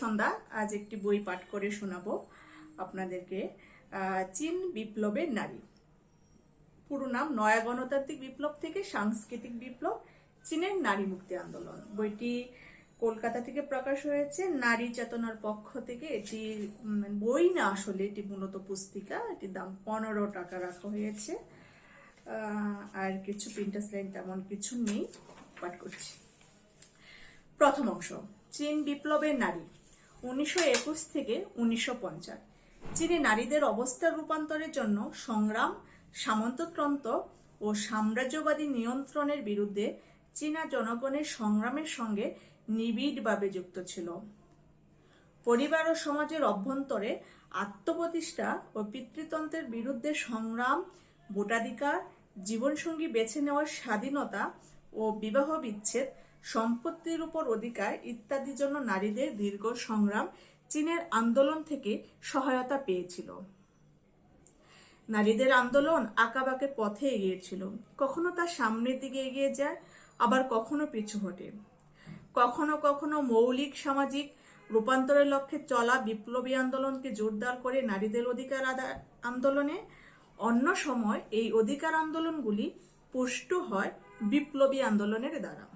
সন্ধ্যা। আজ একটি বই পাঠ করে শোনাবো আপনাদেরকে। চীন বিপ্লবের নারী। পুরো নাম নয়া গণতান্ত্রিক বিপ্লব থেকে সাংস্কৃতিক বিপ্লব, চীনের নারী মুক্তি আন্দোলন। বইটি কলকাতা থেকে প্রকাশ হয়েছে। নারী চেতনার পক্ষ থেকে এটি বই না আসলে এটি মূলত পুস্তিকা। এটির দাম পনেরো টাকা রাখা হয়েছে। আর কিছু প্রিন্টার্স লাইন তেমন কিছু নেই। পাঠ করছি। প্রথম অংশ। চীন বিপ্লবের নারী। উনিশশো একুশ থেকে উনিশশো পঞ্চাশ চীনে নারীদের অবস্থার রূপান্তরের জন্য সংগ্রাম, সামন্ততন্ত্র ও সাম্রাজ্যবাদী নিয়ন্ত্রণের বিরুদ্ধে চীনা জনগণের সংগ্রামের সঙ্গে নিবিড়ভাবে যুক্ত ছিল। পরিবার ও সমাজের অভ্যন্তরে আত্মপ্রতিষ্ঠা ও পিতৃতন্ত্রের বিরুদ্ধে সংগ্রাম, ভোটাধিকার, জীবনসঙ্গী বেছে নেওয়ার স্বাধীনতা ও বিবাহ বিচ্ছেদ সম্পত্তির উপর অধিকার ইত্যাদির জন্য নারীদের দীর্ঘ সংগ্রাম চীনের আন্দোলন থেকে সহায়তা পেয়েছিল। নারীদের আন্দোলন আঁকাবাঁকে পথে এগিয়েছিল। কখনো তার সামনের দিকে এগিয়ে যায়, আবার কখনো পিছু হটে। কখনো কখনো মৌলিক, সামাজিক রূপান্তরের লক্ষ্যে চলা বিপ্লবী আন্দোলনকে জোরদার করে নারীদের অধিকার আন্দোলনে। অন্য সময় এই অধিকার আন্দোলনগুলি পুষ্ট হয় বিপ্লবী আন্দোলনের দ্বারা।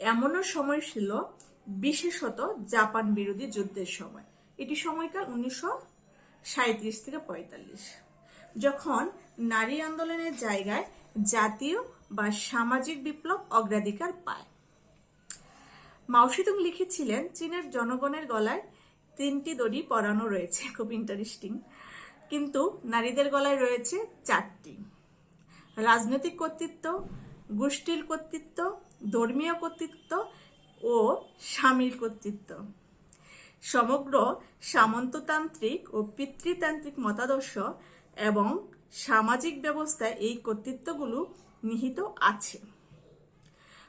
এমনও সময় ছিল, বিশেষত জাপান বিরোধী যুদ্ধের সময়। এটি সময়কাল উনিশশো সাঁত্রিশ থেকে পঁয়তাল্লিশ, যখন নারী আন্দোলনের জায়গায় জাতীয় বা সামাজিক বিপ্লব অগ্রাধিকার পায়। মাওসিতুং লিখেছিলেন, চীনের জনগণের গলায় তিনটি দড়ি পরানো রয়েছে। খুব ইন্টারেস্টিং কিন্তু নারীদের গলায় রয়েছে চারটি। রাজনৈতিক কর্তৃত্ব, গোষ্ঠীর কর্তৃত্ব ধর্মীয় কর্তৃত্ব ও স্বামীর কর্তৃত্ব। সমগ্র সামন্ততান্ত্রিক ও পিতৃতান্ত্রিক মতাদর্শ এবং সামাজিক ব্যবস্থায় এই কর্তৃত্বগুলো নিহিত আছে।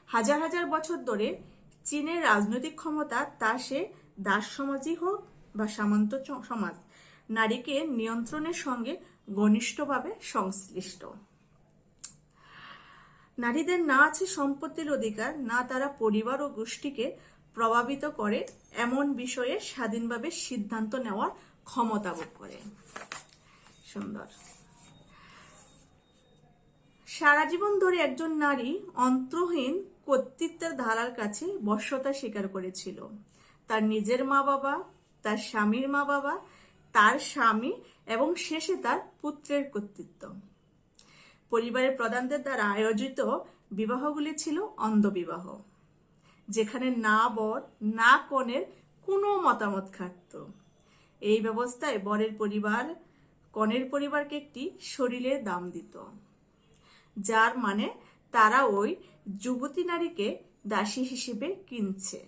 হাজার হাজার বছর ধরে চীনের রাজনৈতিক ক্ষমতা তা সে দাস সমাজই হোক বা সামন্ত সমাজ, নারীকে নিয়ন্ত্রণের সঙ্গে ঘনিষ্ঠভাবে সংশ্লিষ্ট। নারীদের না আছে সম্পত্তির অধিকার, না তারা পরিবার ও গোষ্ঠীকে প্রভাবিত করে, এমন বিষয়ে স্বাধীনভাবে সিদ্ধান্ত নেওয়ার ক্ষমতা বোধ করে। সুন্দর। সারা জীবন ধরে একজন নারী অন্তহীন কর্তৃত্বের ধারার কাছে বশ্যতা স্বীকার করেছিল। তার নিজের মা বাবা, তার স্বামীর মা বাবা, তার স্বামী এবং শেষে তার পুত্রের কর্তৃত্ব। পরিবারের প্রধানদের দ্বারা আয়োজিত বিবাহগুলি ছিল অন্ধবিবাহ, যেখানে না বর, না কনের কোনো মতামত থাকত। এই ব্যবস্থায় বরের পরিবার কনের পরিবারকে একটি শরীরে দাম দিত, যার মানে তারা ওই যুবতী নারীকে দাসী হিসেবে কিনছে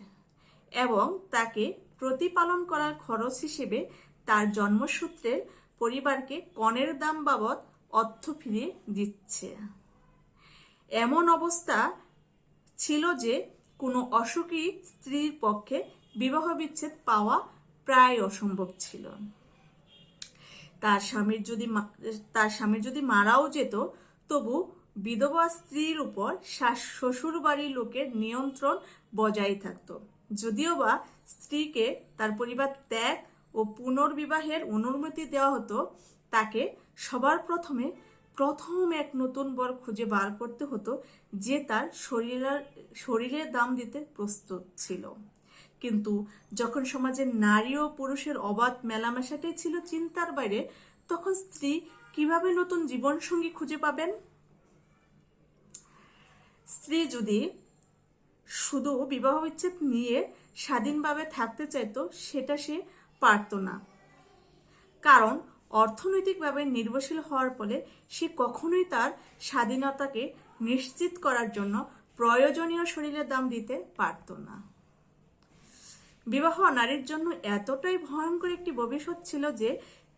এবং তাকে প্রতিপালন করার খরচ হিসেবে তার জন্মসূত্রের পরিবারকে কনের দাম বাবদ অর্থ ফিরিয়ে দিচ্ছে। এমন অবস্থা ছিল যে কোনো অসুখী স্ত্রীর পক্ষে বিবাহ বিচ্ছেদ পাওয়া প্রায় অসম্ভব ছিল। তার স্বামীর যদি তার স্বামীর যদি মারাও যেত, তবু বিধবা স্ত্রীর উপর শ্বশুর বাড়ির লোকের নিয়ন্ত্রণ বজায় থাকতো। যদিও বা স্ত্রীকে তার পরিবার ত্যাগ ও পুনর্বিবাহের অনুমতি দেওয়া হতো, তাকে সবার প্রথমে প্রথম এক নতুন বর খুঁজে বার করতে হতো যে তার শরীরের শরীরের দাম দিতে প্রস্তুত ছিল। কিন্তু যখন সমাজে নারী ও পুরুষের অবাধ মেলামেশাটাই ছিল চিন্তার বাইরে, তখন স্ত্রী কীভাবে নতুন জীবনসঙ্গী খুঁজে পাবেন? স্ত্রী যদি শুধু বিবাহ বিচ্ছেদ নিয়ে স্বাধীনভাবে থাকতে চাইতো, সেটা সে পারত না। কারণ অর্থনৈতিকভাবে নির্ভরশীল হওয়ার ফলে সে কখনোই তার স্বাধীনতাকে নিশ্চিত করার জন্য প্রয়োজনীয় শরীরের দাম দিতে পারত না। বিবাহ নারীর জন্য এতটাই ভয়ঙ্কর একটি ভবিষ্যৎ ছিল যে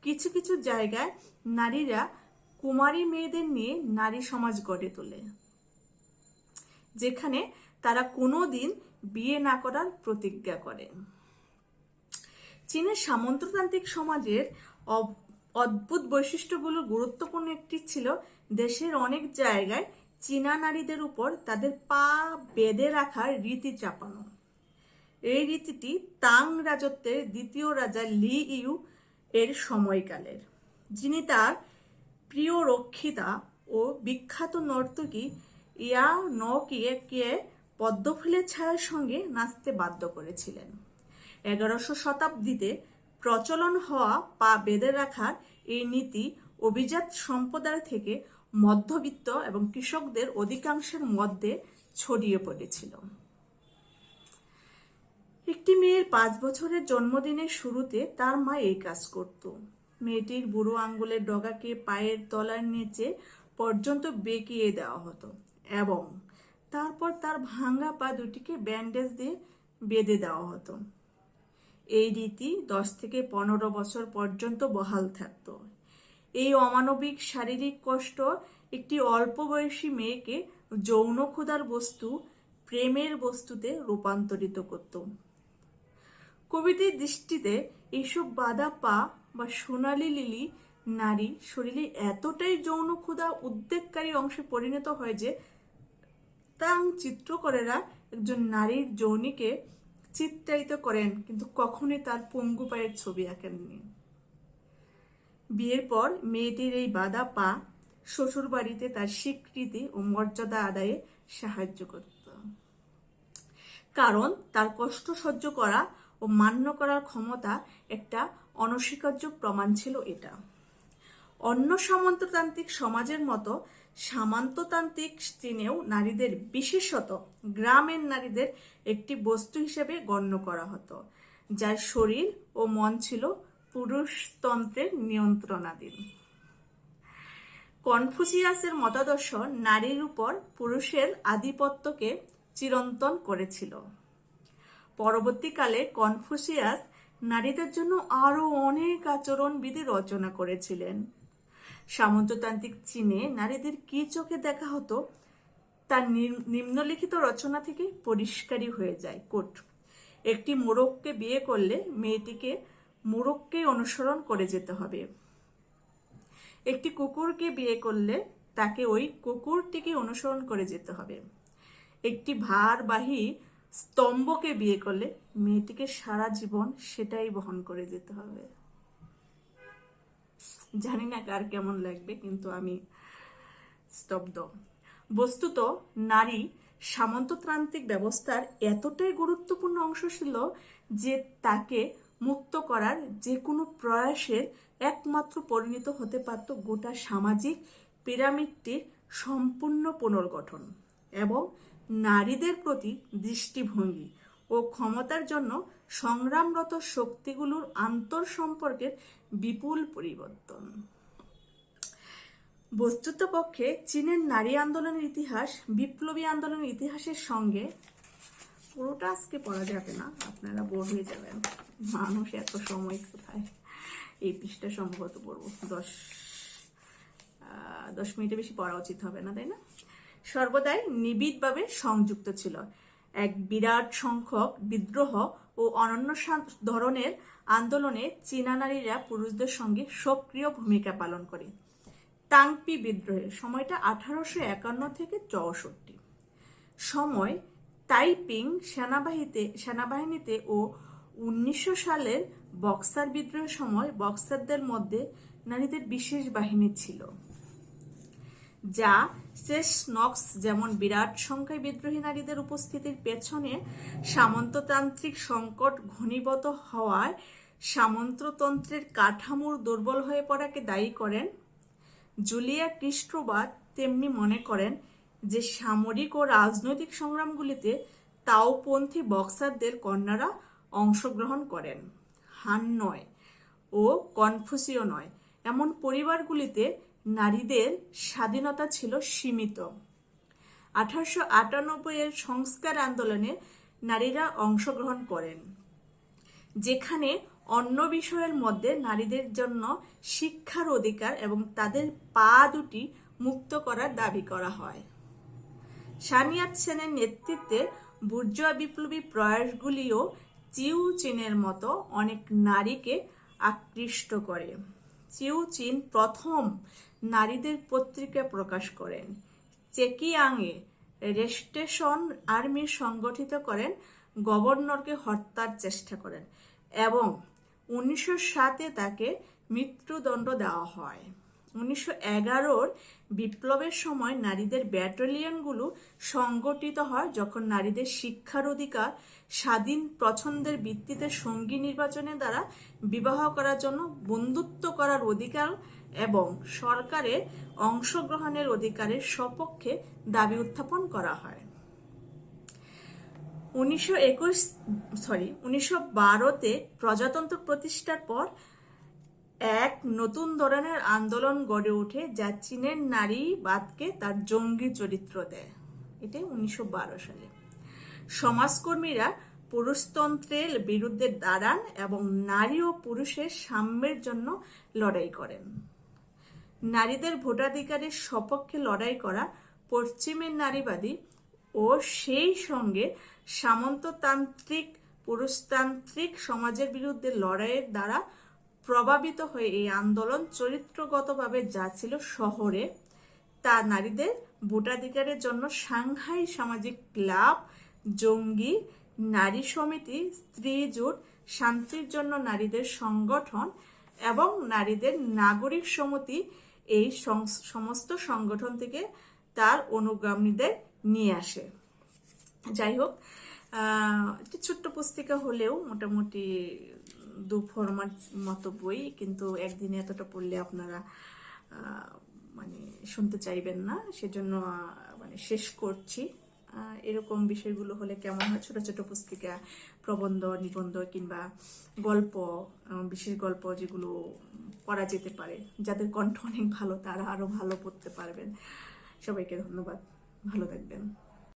কিছু কিছু জায়গায় নারীরা কুমারী মেয়েদের নিয়ে নারী সমাজ গড়ে তোলে, যেখানে তারা কোনোদিন বিয়ে না করার প্রতিজ্ঞা করে। চীনের সামন্ততান্ত্রিক সমাজের অদ্ভুত বৈশিষ্ট্যগুলো গুরুত্বপূর্ণ একটি ছিল দেশের অনেক জায়গায় চীনা নারীদের উপর তাদের পা বেঁধে রাখার রীতি চাপানো। এই রীতিটি তাং রাজত্বের দ্বিতীয় রাজা লি ইউ এর সময়কালের, যিনি তার প্রিয় রক্ষিতা ও বিখ্যাত নর্তকী ইয়া নকিয়ে কে পদ্মফুলের ছায়ার সঙ্গে নাচতে বাধ্য করেছিলেন। এগারোশো শতাব্দীতে প্রচলন হওয়া পা বেঁধে রাখার এই নীতি অভিজাত সম্প্রদায় থেকে মধ্যবিত্ত এবং কৃষকদের অধিকাংশের মধ্যে ছড়িয়ে পড়েছিল। একটি মেয়ের পাঁচ বছরের জন্মদিনের শুরুতে তার মা এই কাজ করত। মেয়েটির বুড়ো আঙ্গুলের ডগাকে পায়ের তলার নিচে পর্যন্ত বেঁকিয়ে দেওয়া হতো এবং তারপর তার ভাঙা পা দুটিকে ব্যান্ডেজ দিয়ে বেঁধে দেওয়া হতো। এই রীতি দশ থেকে পনেরো বছর পর্যন্ত বহাল থাকত। এই অমানবিক শারীরিক কষ্ট একটি অল্প বয়সী মেয়েকে যৌন ক্ষুধার বস্তু, প্রেমের বস্তুতে রূপান্তরিত করত। কবিটির দৃষ্টিতে এইসব বাধা পা বা সোনালি লিলি নারী শরীরে এতটাই যৌন ক্ষুধা উদ্বেগকারী অংশে পরিণত হয় যে, তাং চিত্রকরেরা একজন নারীর যৌনিকে চিত্রায়িত করেন, কিন্তু কখনোই তার পঙ্গু পায়ের ছবি আঁকেননি। বিয়ের পর মেয়েটির এই বাধা পা শ্বশুর বাড়িতে তার স্বীকৃতি ও মর্যাদা আদায়ে সাহায্য করত। কারণ তার কষ্ট সহ্য করা ও মান্য করার ক্ষমতা একটা অনস্বীকার্য প্রমাণ ছিল এটা। অন্য সামন্ততান্ত্রিক সমাজের মতো সামন্ততান্ত্রিক চীনেও নারীদের বিশেষত গ্রামের নারীদের একটি বস্তু হিসেবে গণ্য করা হতো, যার শরীর ও মন ছিল পুরুষতন্ত্রের নিয়ন্ত্রণাধীন। কনফুসিয়াসের মতাদর্শ নারীর উপর পুরুষের আধিপত্যকে চিরন্তন করেছিল। পরবর্তীকালে কনফুসিয়াস নারীদের জন্য আরও অনেক আচরণবিধি রচনা করেছিলেন। সামন্ততান্ত্রিক চীনে নারীদের কি চোখে দেখা হতো, তার নিম- নিম্নলিখিত রচনা থেকে পরিষ্কারই হয়ে যায় কোট একটি মোরগকে বিয়ে করলে মেয়েটিকে মোরগকে অনুসরণ করে যেতে হবে। একটি কুকুরকে বিয়ে করলে তাকে ওই কুকুরটিকে অনুসরণ করে যেতে হবে। একটি ভারবাহী স্তম্ভকে বিয়ে করলে মেয়েটিকে সারা জীবন সেটাই বহন করে যেতে হবে। জানি না কার কেমন লাগবে, কিন্তু আমি স্তব্ধ। বস্তুত, নারী সামন্ততান্ত্রিক ব্যবস্থার এতটাই গুরুত্বপূর্ণ অংশ ছিল যে তাকে মুক্ত করার যে কোনো প্রয়াসের একমাত্র পরিণত হতে পারত গোটা সামাজিক পিরামিডটির সম্পূর্ণ পুনর্গঠন এবং নারীদের প্রতি দৃষ্টিভঙ্গি। ও ক্ষমতার জন্য সংগ্রামরত শক্তিগুলোর আন্তর সম্পর্কের বিপুল পরিবর্তন। বস্তুত পক্ষে চীনের নারী আন্দোলনের ইতিহাস, বিপ্লবী আন্দোলনের ইতিহাসের সঙ্গে পুরোটা আজকে পড়া যাবে না, আপনারা বোর হয়ে যাবেন। মানুষ এত সময় কোথায়? এই পৃষ্ঠা সম্ভবত পড়ব। দশ দশ মিনিটে বেশি পড়া উচিত হবে না, তাই না? সর্বদাই নিবিড়ভাবে সংযুক্ত ছিল। এক বিরাট সংখ্যক বিদ্রোহ ও অনন্য ধরনের আন্দোলনে চীনা নারীরা পুরুষদের সঙ্গে সক্রিয় ভূমিকা পালন করে। তাংপি বিদ্রোহের সময়টা আঠারোশো একান্ন থেকে চৌষট্টি। সময় তাইপিং সেনাবাহিনীতে সেনাবাহিনীতে ও উনিশশো সালের বক্সার বিদ্রোহের সময় বক্সারদের মধ্যে নারীদের বিশেষ বাহিনী ছিল, যা শেষ নক্স যেমন বিরাট সংখ্যায় বিদ্রোহী নারীদের উপস্থিতির পেছনে সামন্ততান্ত্রিক সংকট ঘনীভূত হওয়ায় সামন্ততন্ত্রের কাঠামোর দুর্বল হয়ে পড়াকে দায়ী করেন। জুলিয়া খ্রিস্টবাদ তেমনি মনে করেন যে সামরিক ও রাজনৈতিক সংগ্রামগুলিতে তাওপন্থী বক্সারদের কন্যারা অংশগ্রহণ করেন। হান নয় ও কনফুসিও নয়। এমন পরিবারগুলিতে নারীদের স্বাধীনতা ছিল সীমিত। আঠারোশো আটানব্বই এর সংস্কার আন্দোলনে নারীরা অংশগ্রহণ করেন, যেখানে অন্য বিষয়ের মধ্যে নারীদের জন্য শিক্ষার অধিকার এবং তাদের পা দুটি মুক্ত করার দাবি করা হয়। সানিয়াত সেনের নেতৃত্বে বুর্জোয়া বিপ্লবী প্রয়াসগুলিও চিউ চীনের মতো অনেক নারীকে আকৃষ্ট করে। চিউ চীন প্রথম নারীদের পত্রিকা প্রকাশ করেন। চেকিয়াংয়ে রেস্টেশন আর্মি সংগঠিত করেন, গভর্নরকে হত্যার চেষ্টা করেন এবং উনিশশো সাতে তাকে মৃত্যুদণ্ড দেওয়া হয়। উনিশশো এগারোর বিপ্লবের সময় নারীদের ব্যাটালিয়নগুলো সংগঠিত হয় যখন নারীদের শিক্ষার অধিকার, স্বাধীন পছন্দের ভিত্তিতে সঙ্গী নির্বাচনের দ্বারা বিবাহ করার জন্য বন্ধুত্ব করার অধিকার এবং সরকারের অংশগ্রহণের অধিকারের সপক্ষে দাবি উত্থাপন করা হয়। উনিশশো একুশ সরি উনিশশো বারোতে প্রজাতন্ত্র প্রতিষ্ঠার পর এক নতুন ধরনের আন্দোলন গড়ে ওঠে যা চীনের নারীবাদকে তার জঙ্গি চরিত্র দেয়। এটাই উনিশশো বারো সালে। সমাজকর্মীরা পুরুষতন্ত্রের বিরুদ্ধে দাঁড়ান এবং নারী ও পুরুষের সাম্যের জন্য লড়াই করেন। নারীদের ভোটাধিকারের সপক্ষে লড়াই করা পশ্চিমের নারীবাদী ও সেই সঙ্গে সামন্ততান্ত্রিক, পুরুষতান্ত্রিক সমাজের বিরুদ্ধে লড়াইয়ের দ্বারা প্রভাবিত হয়ে এই আন্দোলন চরিত্রগতভাবে যা ছিল শহরে, তা নারীদের ভোটাধিকারের জন্য সাংহাই সামাজিক ক্লাব, জঙ্গি, নারী সমিতি, স্ত্রী জোট, শান্তির জন্য নারীদের সংগঠন এবং নারীদের নাগরিক সমিতি এই সমস্ত সংগঠন থেকে তার অনুগামীদের নিয়ে আসে। যাই হোক একটি ছোট্ট পুস্তিকা হলেও মোটামুটি দু ফরমাট মতো বই, কিন্তু একদিনে এতটা পড়লে আপনারা মানে শুনতে চাইবেন না। সেজন্য মানে শেষ করছি। এরকম বিষয়গুলো হলে কেমন হয়? ছোট ছোট পুস্তিকা, প্রবন্ধ, নিবন্ধ কিংবা গল্প বিশেষ গল্প যেগুলো পড়া যেতে পারে। যাদের কণ্ঠ অনেক ভালো, তারা আরও ভালো পড়তে পারবেন। সবাইকে ধন্যবাদ। ভালো থাকবেন।